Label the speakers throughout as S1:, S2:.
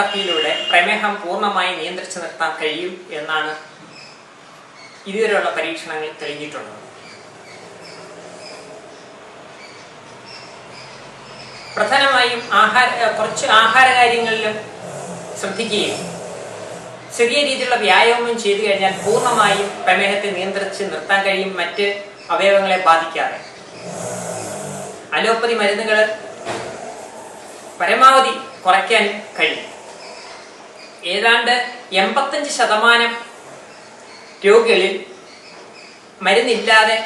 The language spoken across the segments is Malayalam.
S1: തെറാപ്പിയിലൂടെ പ്രമേഹം പൂർണ്ണമായി നിയന്ത്രിച്ചു നിർത്താൻ കഴിയും എന്നാണ് ഇതുവരെയുള്ള പരീക്ഷണങ്ങൾ തെളിഞ്ഞിട്ടുള്ളത് പ്രധാനമായും ആഹാര കുറച്ച് ആഹാര കാര്യങ്ങളിൽ ശ്രദ്ധിക്കുകയും ചെറിയ രീതിയിലുള്ള വ്യായാമം ചെയ്തു കഴിഞ്ഞാൽ പൂർണ്ണമായും പ്രമേഹത്തെ നിയന്ത്രിച്ച് നിർത്താൻ കഴിയും മറ്റ് അവയവങ്ങളെ ബാധിക്കാതെ അലോപ്പതി മരുന്നുകൾ പരമാവധി കുറയ്ക്കാൻ കഴിയും ഏതാണ്ട് എൺപത്തഞ്ച് ശതമാനം രോഗികളിൽ മരുന്നില്ലാതെ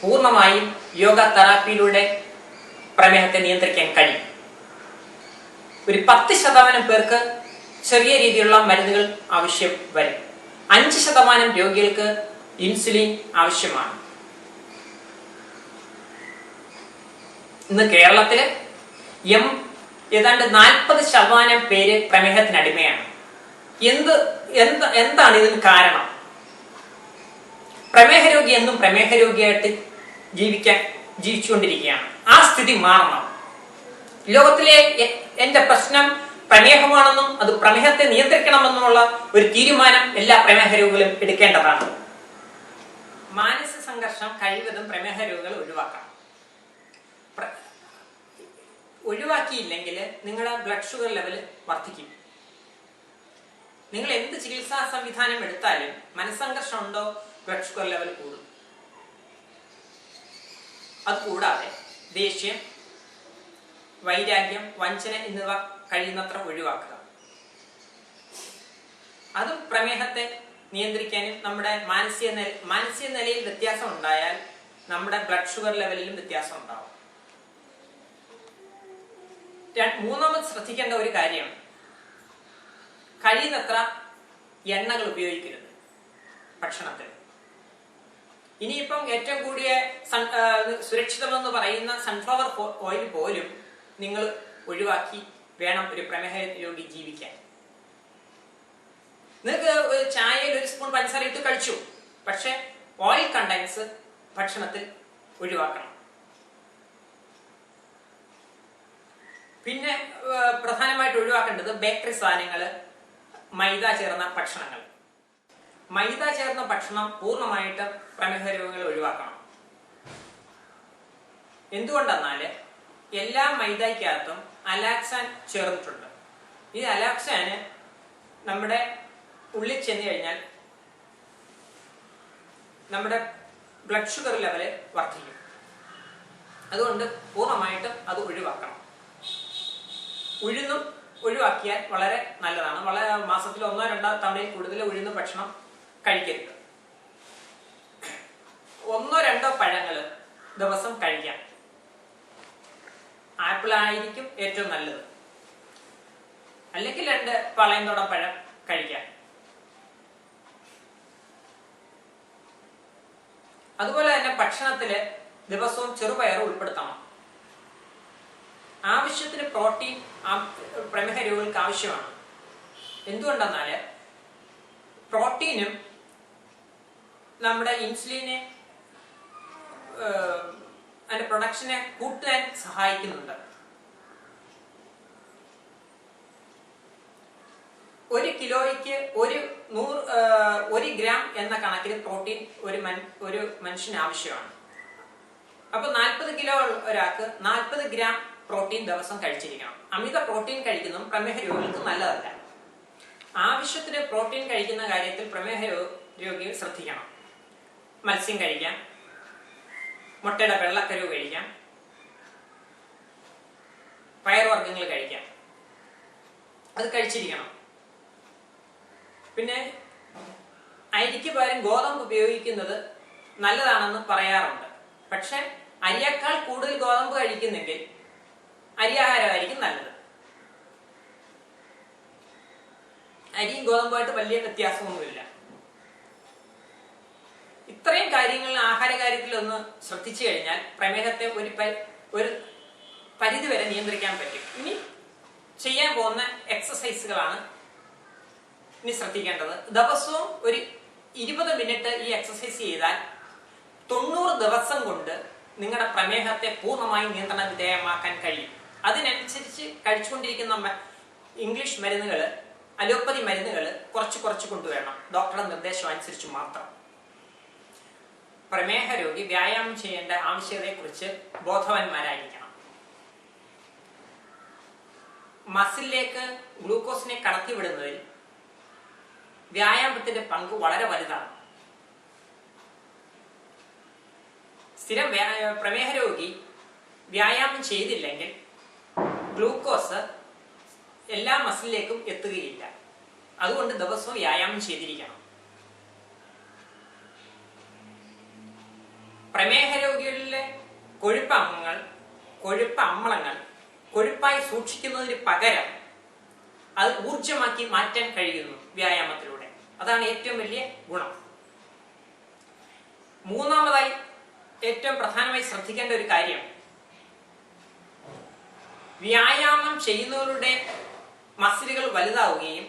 S1: പൂർണ്ണമായും യോഗ തെറാപ്പിയിലൂടെ പ്രമേഹത്തെ നിയന്ത്രിക്കാൻ കഴിയും ഒരു പത്ത് ശതമാനം പേർക്ക് ചെറിയ രീതിയിലുള്ള മരുന്നുകൾ ആവശ്യം വരും അഞ്ച് ശതമാനം രോഗികൾക്ക് ഇൻസുലിൻ ആവശ്യമാണ് ഇന്ന് കേരളത്തിൽ എം ഏതാണ്ട് നാൽപ്പത് ശതമാനം പേര് പ്രമേഹത്തിനടിമയാണ് എന്ത് എന്ത് എന്താണ് ഇതിന് കാരണം പ്രമേഹ രോഗി എന്നും പ്രമേഹ രോഗിയായിട്ട് ജീവിക്കാൻ ജീവിച്ചുകൊണ്ടിരിക്കുകയാണ് ആ സ്ഥിതി മാറണം ലോകത്തിലെ എന്റെ പ്രശ്നം പ്രമേഹമാണെന്നും അത് പ്രമേഹത്തെ നിയന്ത്രിക്കണമെന്നുമുള്ള ഒരു തീരുമാനം എല്ലാ പ്രമേഹ രോഗികളും എടുക്കേണ്ടതാണ് മാനസ സംഘർഷം കഴിവതും പ്രമേഹ രോഗികൾ ഒഴിവാക്കണം ഒഴിവാക്കിയില്ലെങ്കിൽ നിങ്ങളുടെ ബ്ലഡ് ഷുഗർ ലെവൽ വർദ്ധിക്കും നിങ്ങൾ എന്ത് ചികിത്സാ സംവിധാനം എടുത്താലും മനസ്സംഘർഷം ഉണ്ടോ ബ്ലഡ് ഷുഗർ ലെവൽ കൂടും അതുകൂടാതെ ദേഷ്യം വൈരാഗ്യം വഞ്ചന എന്നിവ കഴിയുന്നത്ര ഒഴിവാക്കുക അത് പ്രമേഹത്തെ നിയന്ത്രിക്കാനും നമ്മുടെ മാനസിക നില മാനസിക നിലയിൽ വ്യത്യാസം ഉണ്ടായാൽ നമ്മുടെ ബ്ലഡ് ഷുഗർ ലെവലിലും വ്യത്യാസം ഉണ്ടാവും മൂന്നാമത് ശ്രദ്ധിക്കേണ്ട ഒരു കാര്യം കഴിയുന്നത്ര എണ്ണകൾ ഉപയോഗിക്കരുത് ഭക്ഷണത്തിൽ ഇനിയിപ്പം ഏറ്റവും കൂടിയ സുരക്ഷിതമെന്ന് പറയുന്ന സൺഫ്ലവർ ഓയിൽ പോലും നിങ്ങൾ ഒഴിവാക്കി വേണം ഒരു പ്രമേഹ രോഗി ജീവിക്കാൻ നിങ്ങൾക്ക് ചായയിൽ ഒരു സ്പൂൺ പഞ്ചസാര ഇട്ട് കഴിച്ചു പക്ഷെ ഓയിൽ കണ്ടൻസ് ഭക്ഷണത്തിൽ ഒഴിവാക്കണം പിന്നെ പ്രധാനമായിട്ട് ഒഴിവാക്കേണ്ടത് ബേക്കറി സാധനങ്ങൾ മൈദ ചേർന്ന ഭക്ഷണങ്ങൾ മൈദ ചേർന്ന ഭക്ഷണം പൂർണ്ണമായിട്ട് പ്രമേഹ രോഗങ്ങൾ ഒഴിവാക്കണം എന്തുകൊണ്ടെന്നാല് എല്ലാ മൈദയ്ക്കകത്തും അലാക്സാൻ ചേർന്നിട്ടുണ്ട് ഈ അലാക്സാന് നമ്മുടെ ഉള്ളിൽ ചെന്ന് കഴിഞ്ഞാൽ നമ്മുടെ ബ്ലഡ് ഷുഗർ ലെവല് വർദ്ധിക്കും അതുകൊണ്ട് പൂർണ്ണമായിട്ട് അത് ഒഴിവാക്കണം ഉഴുന്നും ഒഴിവാക്കിയാൽ വളരെ നല്ലതാണ് വളരെ മാസത്തിൽ ഒന്നോ രണ്ടോ തവണയിൽ കൂടുതൽ ഉഴുന്ന ഭക്ഷണം കഴിക്കരുത് ഒന്നോ രണ്ടോ പഴങ്ങൾ ദിവസം കഴിക്കാം ആപ്പിൾ ആയിരിക്കും ഏറ്റവും നല്ലത് അല്ലെങ്കിൽ രണ്ട് പളയന്തോട പഴം കഴിക്കാം അതുപോലെ തന്നെ ഭക്ഷണത്തില് ദിവസവും ചെറുപയർ ഉൾപ്പെടുത്തണം ആവശ്യത്തിന് പ്രോട്ടീൻ പ്രമേഹ രോഗികൾക്ക് ആവശ്യമാണ് എന്തുകൊണ്ടെന്നാല് പ്രോട്ടീനും നമ്മുടെ ഇൻസുലിനെ അതിന്റെ പ്രൊഡക്ഷനെ കൂട്ടാൻ സഹായിക്കുന്നുണ്ട് ഒരു കിലോയ്ക്ക് ഒരു നൂറ് ഒരു ഗ്രാം എന്ന കണക്കിൽ പ്രോട്ടീൻ ഒരു മൻ ഒരു മനുഷ്യന് ആവശ്യമാണ് അപ്പോൾ നാൽപ്പത് കിലോ ഒരാൾക്ക് നാൽപ്പത് ഗ്രാം പ്രോട്ടീൻ ദിവസം കഴിച്ചിരിക്കണം അമിത പ്രോട്ടീൻ കഴിക്കുന്നതും പ്രമേഹ രോഗികൾക്ക് നല്ലതല്ല ആവശ്യത്തിന് പ്രോട്ടീൻ കഴിക്കുന്ന കാര്യത്തിൽ പ്രമേഹ രോഗികൾ ശ്രദ്ധിക്കണം മത്സ്യം കഴിക്കാം മുട്ടയുടെ വെള്ളക്കരുവ് കഴിക്കാം പയർവർഗ്ഗങ്ങൾ കഴിക്കാം അത് കഴിച്ചിരിക്കണം പിന്നെ അരിക്ക് പകരം ഗോതമ്പ് ഉപയോഗിക്കുന്നത് നല്ലതാണെന്ന് പറയാറുണ്ട് പക്ഷെ അരിയേക്കാൾ കൂടുതൽ ഗോതമ്പ് കഴിക്കുന്നെങ്കിൽ അരിയാഹാരമായിരിക്കും നല്ലത് അരിയും ഗോതമ്പുമായിട്ട് വലിയ വ്യത്യാസമൊന്നുമില്ല ഇത്രയും കാര്യങ്ങൾ ആഹാര കാര്യത്തിൽ ഒന്ന് ശ്രദ്ധിച്ചു കഴിഞ്ഞാൽ പ്രമേഹത്തെ ഒരു ഒരു പരിധി വരെ നിയന്ത്രിക്കാൻ പറ്റും ഇനി ചെയ്യാൻ പോകുന്ന എക്സസൈസുകളാണ് ഇനി ശ്രദ്ധിക്കേണ്ടത് ദിവസവും ഒരു ഇരുപത് മിനിറ്റ് ഈ എക്സസൈസ് ചെയ്താൽ തൊണ്ണൂറ് ദിവസം കൊണ്ട് നിങ്ങളുടെ പ്രമേഹത്തെ പൂർണ്ണമായി നിയന്ത്രണ വിധേയമാക്കാൻ കഴിയും അതിനനുസരിച്ച് കഴിച്ചുകൊണ്ടിരിക്കുന്ന ഇംഗ്ലീഷ് മരുന്നുകൾ അലോപ്പതി മരുന്നുകൾ കുറച്ച് കുറച്ച് കൊണ്ടുവരണം ഡോക്ടറുടെ നിർദ്ദേശം അനുസരിച്ച് മാത്രം പ്രമേഹ രോഗി വ്യായാമം ചെയ്യേണ്ട ആവശ്യകതയെക്കുറിച്ച് ബോധവാന്മാരായിരിക്കണം മസിലിലേക്ക് ഗ്ലൂക്കോസിനെ കടത്തിവിടുന്നതിൽ വ്യായാമത്തിന്റെ പങ്ക് വളരെ വലുതാണ് സ്ഥിരം പ്രമേഹ രോഗി വ്യായാമം ചെയ്തില്ലെങ്കിൽ ഗ്ലൂക്കോസ് എല്ലാ മസിലിലേക്കും എത്തുകയില്ല അതുകൊണ്ട് ദിവസവും വ്യായാമം ചെയ്തിരിക്കണം പ്രമേഹ രോഗികളിലെ കൊഴുപ്പ് അംഗങ്ങൾ കൊഴുപ്പ് അമ്ലങ്ങൾ കൊഴുപ്പായി സൂക്ഷിക്കുന്നതിന് പകരം അത് ഊർജമാക്കി മാറ്റാൻ കഴിയുന്നു വ്യായാമത്തിലൂടെ അതാണ് ഏറ്റവും വലിയ ഗുണം മൂന്നാമതായി ഏറ്റവും പ്രധാനമായി ശ്രദ്ധിക്കേണ്ട ഒരു കാര്യം വ്യായാമം ചെയ്യുന്നവരുടെ മസിലുകൾ വലുതാവുകയും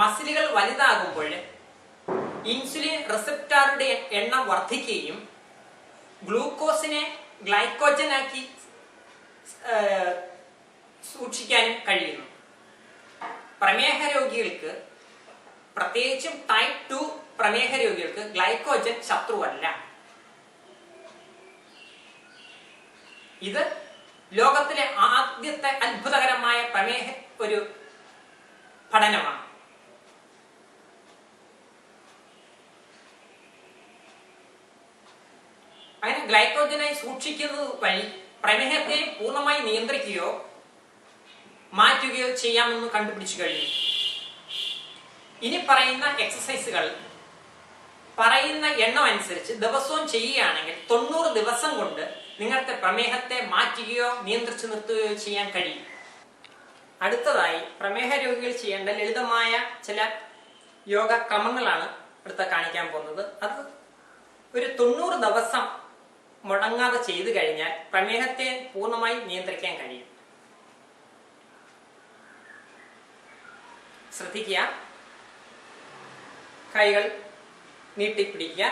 S1: മസിലുകൾ വലുതാകുമ്പോൾ ഇൻസുലിൻ റിസപ്റ്റാറുടെ എണ്ണം വർദ്ധിക്കുകയും ഗ്ലൂക്കോസിനെ ഗ്ലൈക്കോജനാക്കി സൂക്ഷിക്കാനും കഴിയുന്നു പ്രമേഹ രോഗികൾക്ക് പ്രത്യേകിച്ചും ടൈപ്പ് ടു പ്രമേഹ രോഗികൾക്ക് ഗ്ലൈക്കോജൻ ശത്രുവല്ല ഇത് ലോകത്തിലെ ആദ്യത്തെ അത്ഭുതകരമായ പ്രമേഹ ഒരു പഠനമാണ് അങ്ങനെ ഗ്ലൈക്കോജനായി സൂക്ഷിക്കുന്നത് വഴി പ്രമേഹത്തെ പൂർണ്ണമായി നിയന്ത്രിക്കുകയോ മാറ്റുകയോ ചെയ്യാമെന്ന് കണ്ടുപിടിച്ചു കഴിഞ്ഞു ഇനി പറയുന്ന എക്സസൈസുകൾ പറയുന്ന എണ്ണം അനുസരിച്ച് ദിവസവും ചെയ്യുകയാണെങ്കിൽ തൊണ്ണൂറ് ദിവസം കൊണ്ട് നിങ്ങളുടെ പ്രമേഹത്തെ മാറ്റുകയോ നിയന്ത്രിച്ചു നിർത്തുകയോ ചെയ്യാൻ കഴിയും അടുത്തതായി പ്രമേഹ രോഗികൾ ചെയ്യേണ്ട ലളിതമായ ചില യോഗ ക്രമങ്ങളാണ് അടുത്ത കാണിക്കാൻ പോകുന്നത് അത് ഒരു തൊണ്ണൂറ് ദിവസം മുടങ്ങാതെ ചെയ്തു കഴിഞ്ഞാൽ പ്രമേഹത്തെ പൂർണ്ണമായി നിയന്ത്രിക്കാൻ കഴിയും ശ്രദ്ധിക്കുക കൈകൾ നീട്ടിപ്പിടിക്കുക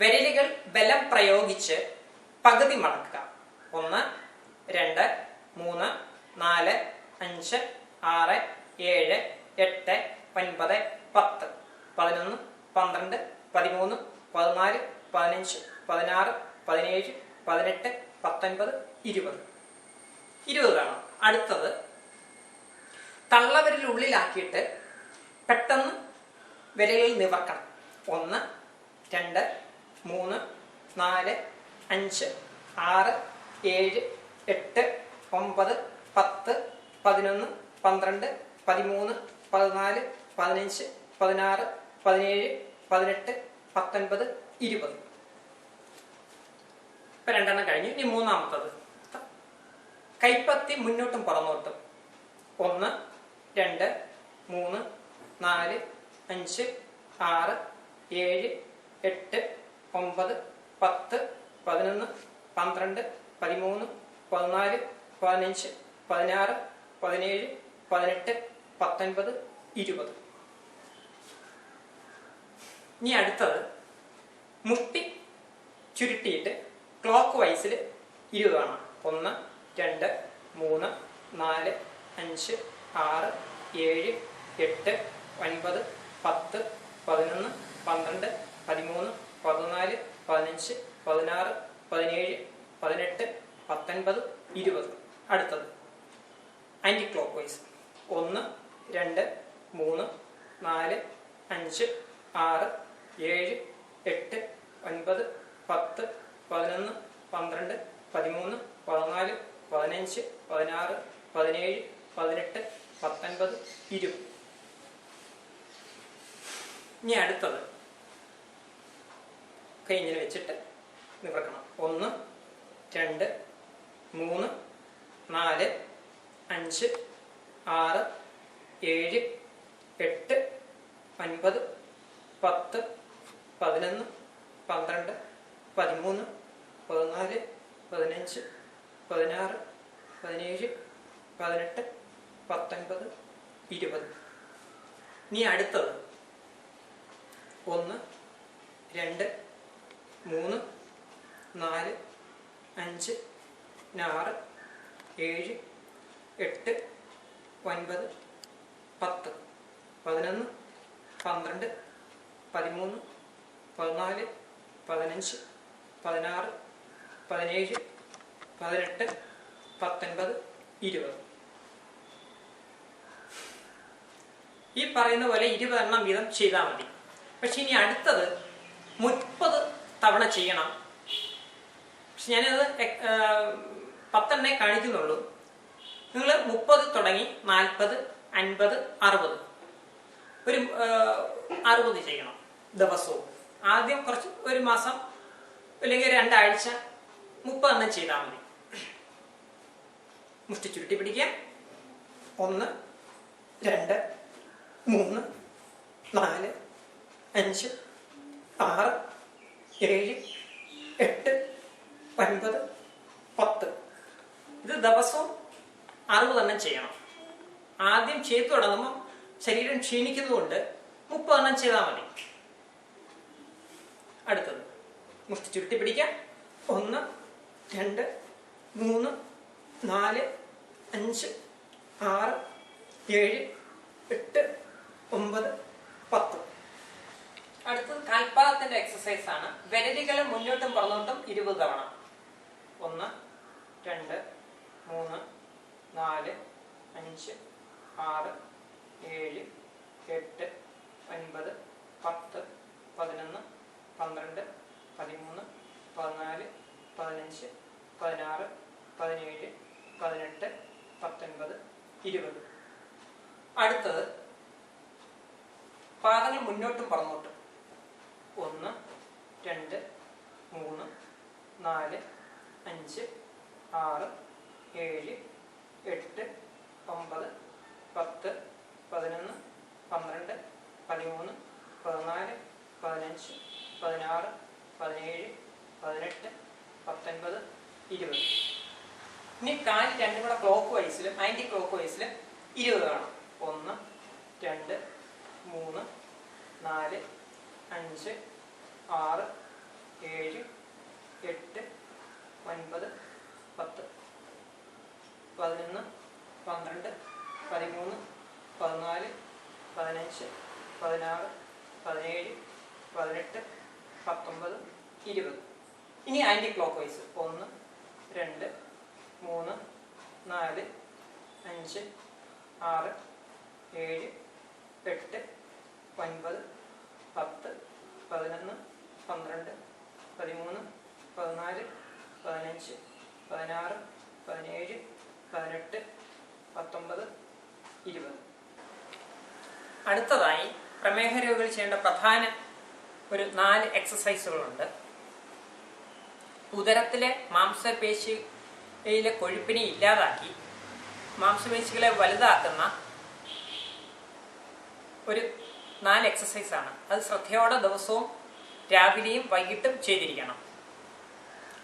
S1: വിരലുകൾ ബലം പ്രയോഗിച്ച് പകുതി മടക്കുക ഒന്ന് രണ്ട് മൂന്ന് നാല് അഞ്ച് ആറ് ഏഴ് എട്ട് ഒൻപത് പത്ത് പതിനൊന്ന് പന്ത്രണ്ട് പതിമൂന്ന് പതിനാല് പതിനഞ്ച് പതിനാറ് പതിനേഴ് പതിനെട്ട് പത്തൊൻപത് ഇരുപത് ഇരുപത് വേണം അടുത്തത് തള്ളവരിൽ ഉള്ളിലാക്കിയിട്ട് പെട്ടെന്ന് വിരലിൽ നിവർക്കണം ഒന്ന് രണ്ട് മൂന്ന് നാല് അഞ്ച് ആറ് ഏഴ് എട്ട് ഒമ്പത് പത്ത് പതിനൊന്ന് പന്ത്രണ്ട് പതിമൂന്ന് പതിനാല് പതിനഞ്ച് പതിനാറ് പതിനേഴ് പതിനെട്ട് പത്തൊൻപത് ഇരുപത് ഇപ്പം രണ്ടെണ്ണം കഴിഞ്ഞു ഇനി മൂന്നാമത്തത് കൈപ്പത്തി മുന്നോട്ടും പുറന്നോട്ടും ഒന്ന് രണ്ട് മൂന്ന് നാല് അഞ്ച് ആറ് ഏഴ് എട്ട് ഒമ്പത് പത്ത് പതിനൊന്ന് പന്ത്രണ്ട് പതിമൂന്ന് പതിനാല് പതിനഞ്ച് പതിനാറ് പതിനേഴ് പതിനെട്ട് പത്തൊൻപത് ഇരുപത് ഇനി അടുത്തത് മുട്ടി ചുരുട്ടിയിട്ട് ക്ലോക്ക് വൈസിൽ ഇരുപത് ഇരുപതാണ് ഒന്ന് രണ്ട് മൂന്ന് നാല് അഞ്ച് ആറ് ഏഴ് എട്ട് ഒൻപത് പത്ത് പതിനൊന്ന് പന്ത്രണ്ട് പതിമൂന്ന് പതിനാല് പതിനഞ്ച് പതിനാറ് പതിനേഴ് പതിനെട്ട് പത്തൊൻപത് ഇരുപത് അടുത്തത് ആൻറ്റി ക്ലോക്ക് വൈസ് ഒന്ന് രണ്ട് മൂന്ന് നാല് അഞ്ച് ആറ് ഏഴ് എട്ട് ഒൻപത് പത്ത് പതിനൊന്ന് പന്ത്രണ്ട് പതിമൂന്ന് പതിനാല് പതിനഞ്ച് പതിനാറ് പതിനേഴ് പതിനെട്ട് പത്തൊൻപത് ഇരുപത് ഇനി അടുത്തത് കൈ വെച്ചിട്ട് നിവർക്കണം ഒന്ന് രണ്ട് മൂന്ന് നാല് അഞ്ച് ആറ് ഏഴ് എട്ട് ഒൻപത് പത്ത് പതിനൊന്ന് പന്ത്രണ്ട് പതിമൂന്ന് പതിനാല് പതിനഞ്ച് പതിനാറ് പതിനേഴ് പതിനെട്ട് പത്തൊൻപത് ഇരുപത് ഇനി അടുത്തത് ഒന്ന് രണ്ട് മൂന്ന് നാല് അഞ്ച് ആറ് ഏഴ് എട്ട് ഒൻപത് പത്ത് പതിനൊന്ന് പന്ത്രണ്ട് പതിമൂന്ന് പതിനാല് പതിനഞ്ച് പതിനാറ് പതിനേഴ് പതിനെട്ട് പത്തൊൻപത് ഇരുപത് ഈ പറയുന്ന പോലെ ഇരുപതെണ്ണം വീതം ചെയ്താൽ മതി പക്ഷെ ഇനി അടുത്തത് മുപ്പത് തവണ ചെയ്യണം പക്ഷെ ഞാനത് പത്തെണ്ണേ കാണിക്കുന്നുള്ളൂ നിങ്ങൾ മുപ്പത് തുടങ്ങി നാൽപ്പത് അൻപത് അറുപത് ഒരു അറുപത് ചെയ്യണം ദിവസവും ആദ്യം കുറച്ച് ഒരു മാസം അല്ലെങ്കിൽ രണ്ടാഴ്ച മുപ്പതെണ്ണം ചെയ്താൽ മതി മുഷ്ടി ചുരുട്ടി പിടിക്കുക ഒന്ന് രണ്ട് മൂന്ന് നാല് അഞ്ച് ആറ് ഏഴ് എട്ട് ഒൻപത് പത്ത് ഇത് ദിവസവും അറുപത് എണ്ണം ചെയ്യണം ആദ്യം ചെയ്തു തുടങ്ങുമ്പോൾ ശരീരം ക്ഷീണിക്കുന്നതുകൊണ്ട് മുപ്പത് എണ്ണം ചെയ്താൽ മതി അടുത്തത് മുഷ്ടി ചുരുട്ടി പിടിക്കാം ഒന്ന് രണ്ട് മൂന്ന് നാല് അഞ്ച് ആറ് ഏഴ് എട്ട് ഒമ്പത് പത്ത് അടുത്തത് കാൽപാദത്തിന്റെ എക്സസൈസ് ആണ് വിരലുകൾ മുന്നോട്ടും പുറന്നോട്ടും ഇരുപത് തവണ ഒന്ന് രണ്ട് മൂന്ന് നാല് അഞ്ച് ആറ് ഏഴ് എട്ട് ഒൻപത് പത്ത് പതിനൊന്ന് പന്ത്രണ്ട് പതിമൂന്ന് പതിനാല് പതിനഞ്ച് പതിനാറ് പതിനേഴ് പതിനെട്ട് പത്തൊൻപത് ഇരുപത് അടുത്തത് പാദങ്ങൾ മുന്നോട്ടും പറന്നോട്ടും ഒന്ന് രണ്ട് മൂന്ന് നാല് അഞ്ച് ആറ് ഏഴ് എട്ട് ഒമ്പത് പത്ത് പതിനൊന്ന് പന്ത്രണ്ട് പതിമൂന്ന് പതിനാല് പതിനഞ്ച് പതിനാറ് പതിനേഴ് പതിനെട്ട് പത്തൊൻപത് ഇരുപത് ഇനി കാലിൽ രണ്ടും കൂടെ ക്ലോക്ക് വൈസിലും ആൻറ്റി ക്ലോക്ക് വൈസിലും ഇരുപത് കാണാം ഒന്ന് രണ്ട് മൂന്ന് നാല് അഞ്ച് ആറ് ഏഴ് എട്ട് ഒൻപത് പത്ത് പതിനൊന്ന് പന്ത്രണ്ട് പതിമൂന്ന് പതിനാല് പതിനഞ്ച് പതിനാറ് പതിനേഴ് പതിനെട്ട് പത്തൊമ്പത് ഇരുപത് ഇനി ആൻറ്റി ക്ലോക്ക് വൈസ് ഒന്ന് രണ്ട് മൂന്ന് നാല് അഞ്ച് ആറ് ഏഴ് എട്ട് ഒൻപത് പത്ത് പതിനൊന്ന് പന്ത്രണ്ട് പതിമൂന്ന് പതിനാല് പതിനഞ്ച് പതിനാറ് പതിനേഴ് പതിനെട്ട് പത്തൊമ്പത് ഇരുപത് അടുത്തതായി പ്രമേഹ രോഗികൾ ചെയ്യേണ്ട പ്രധാന ഒരു നാല് എക്സസൈസുകളുണ്ട് ഉദരത്തിലെ മാംസപേശിയിലെ കൊഴുപ്പിനെ ഇല്ലാതാക്കി മാംസപേശികളെ വലുതാക്കുന്ന ഒരു നാല് എക്സസൈസാണ് അത് ശ്രദ്ധയോടെ ദിവസവും രാവിലെയും വൈകിട്ടും ചെയ്തിരിക്കണം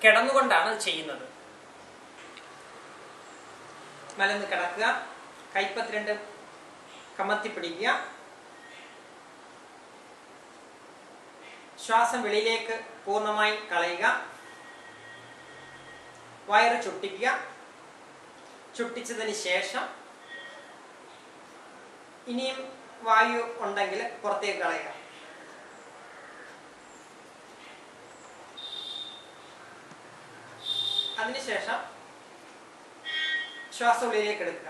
S1: കിടന്നുകൊണ്ടാണ് ചെയ്യുന്നത് മലന്ന് കിടക്കുക കൈപ്പത്തിരണ്ട് കമത്തി പിടിക്കുക ശ്വാസം വെളിയിലേക്ക് പൂർണ്ണമായി കളയുക വയറ് ചുട്ടിക്കുക ചുട്ടിച്ചതിന് ശേഷം ഇനിയും വായു ഉണ്ടെങ്കിൽ പുറത്തേക്ക് കളയുക അതിനുശേഷം ശ്വാസം ഉള്ളിലേക്ക് എടുക്കുക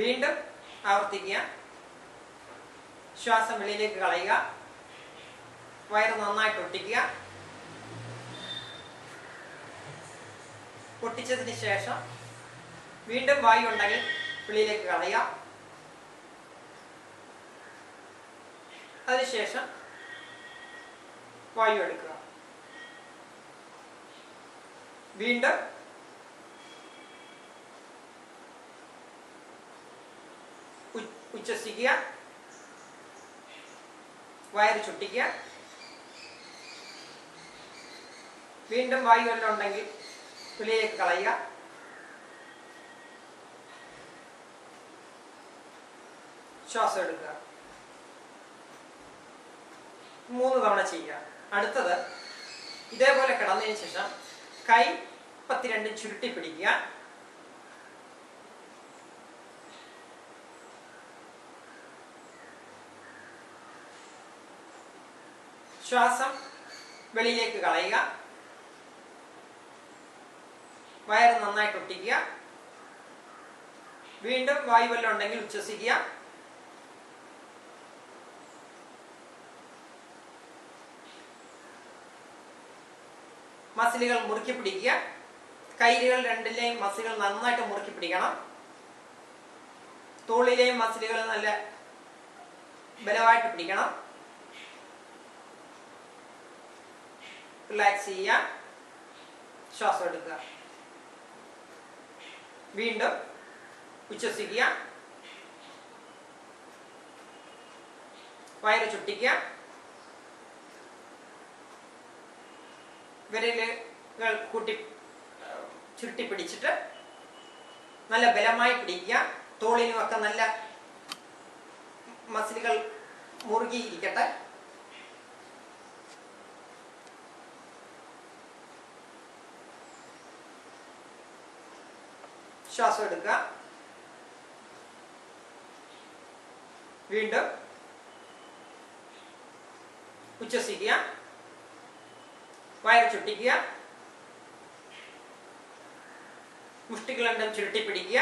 S1: വീണ്ടും ആവർത്തിക്കുക ശ്വാസം വെളിയിലേക്ക് കളയുക വയറ് നന്നായിട്ട് ഒട്ടിക്കുക പൊട്ടിച്ചതിന് ശേഷം വീണ്ടും വായു ഉണ്ടെങ്കിൽ വെളിയിലേക്ക് കളയുക അതിനുശേഷം വായു എടുക്കുക വീണ്ടും ഉച്ചസിക്കുക വയറ് ചുട്ടിക്കുക വീണ്ടും വായു എല്ലാം ഉണ്ടെങ്കിൽ പുലിയേക്ക് കളയുക ശ്വാസം എടുക്കുക മൂന്ന് തവണ ചെയ്യുക അടുത്തത് ഇതേപോലെ കിടന്നതിന് ശേഷം കൈ പത്തിരണ്ട് ചുരുട്ടി പിടിക്കുക ശ്വാസം വെളിയിലേക്ക് കളയുക വയർ നന്നായിട്ട് ഒട്ടിക്കുക വീണ്ടും വായുവെല്ലാം ഉണ്ടെങ്കിൽ ഉച്ഛസിക്കുക മസിലുകൾ മുറുക്കി പിടിക്കുക കൈലുകൾ രണ്ടിലെയും മസിലുകൾ നന്നായിട്ട് മുറുക്കി പിടിക്കണം തോളിലെയും മസിലുകൾ നല്ല ബലമായിട്ട് പിടിക്കണം റിലാക്സ് ചെയ്യുക ശ്വാസം എടുക്കുക വീണ്ടും ഉച്ഛസിക്കുക വയറ് ചുട്ടിക്കുക വിരലുകൾ കൂട്ടി ചുരുട്ടി പിടിച്ചിട്ട് നല്ല ബലമായി പിടിക്കുക തോളിനും ഒക്കെ നല്ല മസിലുകൾ മുറുകിയിരിക്കട്ടെ ശ്വാസം എടുക്കുക വീണ്ടും ഉച്ചസിക്കുക ചുട്ടിക്കുക മുഷ്ടികളണ്ടം ചുരുട്ടിപ്പിടിക്കുക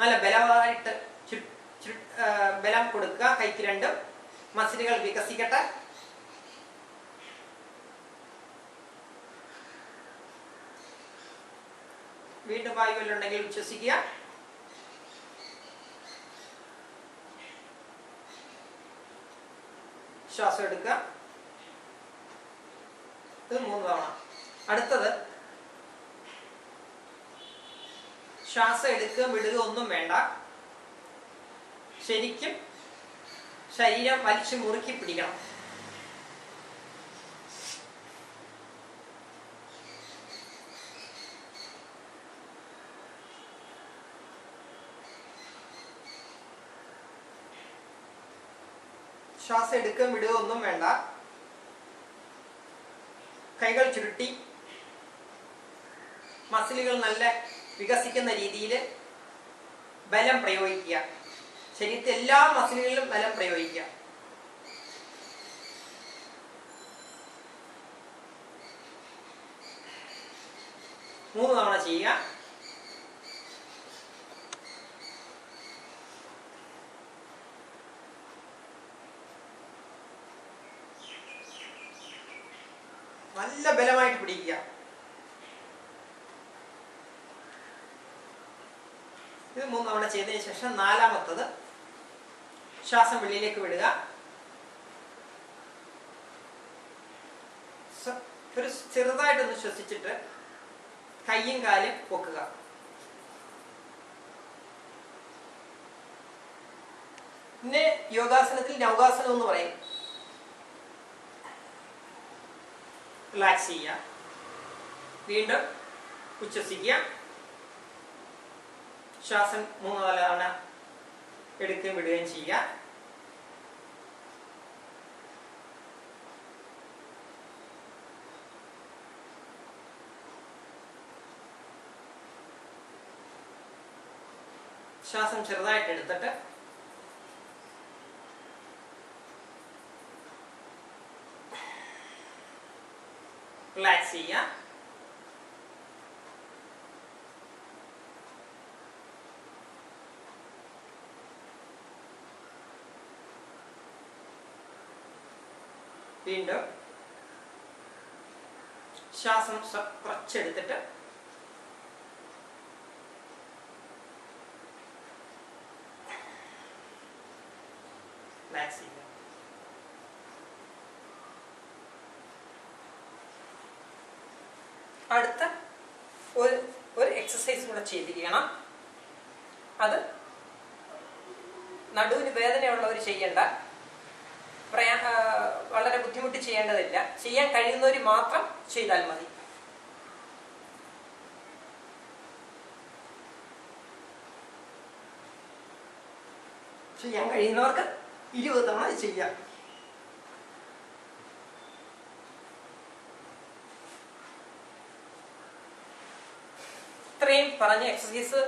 S1: നല്ല ബലമായിട്ട് ബലം കൊടുക്കുക കൈക്ക് രണ്ടും മസിലുകൾ വികസിക്കട്ടെ വീണ്ടും ഉണ്ടെങ്കിൽ വിശ്വസിക്കുക ശ്വാസം എടുക്കുക ഇത് മൂന്ന് തവണ അടുത്തത് ശ്വാസം എടുക്കുക വിടുക ഒന്നും വേണ്ട ശരിക്കും ശരീരം വലിച്ചു മുറുക്കി പിടിക്കണം ശ്വാസം എടുക്കുകയും വിടുകയും ഒന്നും വേണ്ട കൈകൾ ചുരുട്ടി മസിലുകൾ നല്ല വികസിക്കുന്ന രീതിയിൽ ബലം പ്രയോഗിക്കുക ശരീരത്തിൽ എല്ലാ മസിലുകളിലും ബലം പ്രയോഗിക്കുക മൂന്ന് തവണ ചെയ്യുക പിടിക്കുക ഇത് മൂന്ന് തവണ ചെയ്തതിന് ശേഷം നാലാമത്തത് ശ്വാസം വെള്ളിയിലേക്ക് വിടുക ചെറുതായിട്ടൊന്ന് ശ്വസിച്ചിട്ട് കയ്യും കാലും പൊക്കുക പിന്നെ യോഗാസനത്തിൽ നൗകാസനം എന്ന് പറയും റിലാക്സ് ചെയ്യുക വീണ്ടും ഉച്ഛസിക്കുക ശ്വാസം മൂന്ന് തവണ എടുക്കുകയും വിടുകയും ചെയ്യുക ശ്വാസം ചെറുതായിട്ട് എടുത്തിട്ട് റിലാക്സ് ചെയ്യുക വീണ്ടും ശ്വാസം കുറച്ചെടുത്തിട്ട് അടുത്ത ഒരു ഒരു എക്സസൈസ് കൂടെ ചെയ്തിരിക്കണം അത് നടുവിന് വേദനയുള്ളവർ ചെയ്യേണ്ട പ്രയാ വളരെ ബുദ്ധിമുട്ട് ചെയ്യേണ്ടതില്ല ചെയ്യാൻ കഴിയുന്നവർ മാത്രം ചെയ്താൽ മതി ചെയ്യാൻ കഴിയുന്നവർക്ക് ഇരുപത് തവണ ചെയ്യാം ഇത്രയും പറഞ്ഞ എക്സസൈസ്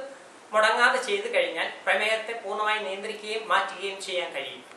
S1: മുടങ്ങാതെ ചെയ്തു കഴിഞ്ഞാൽ പ്രമേയത്തെ പൂർണ്ണമായി നിയന്ത്രിക്കുകയും മാറ്റുകയും ചെയ്യാൻ കഴിയും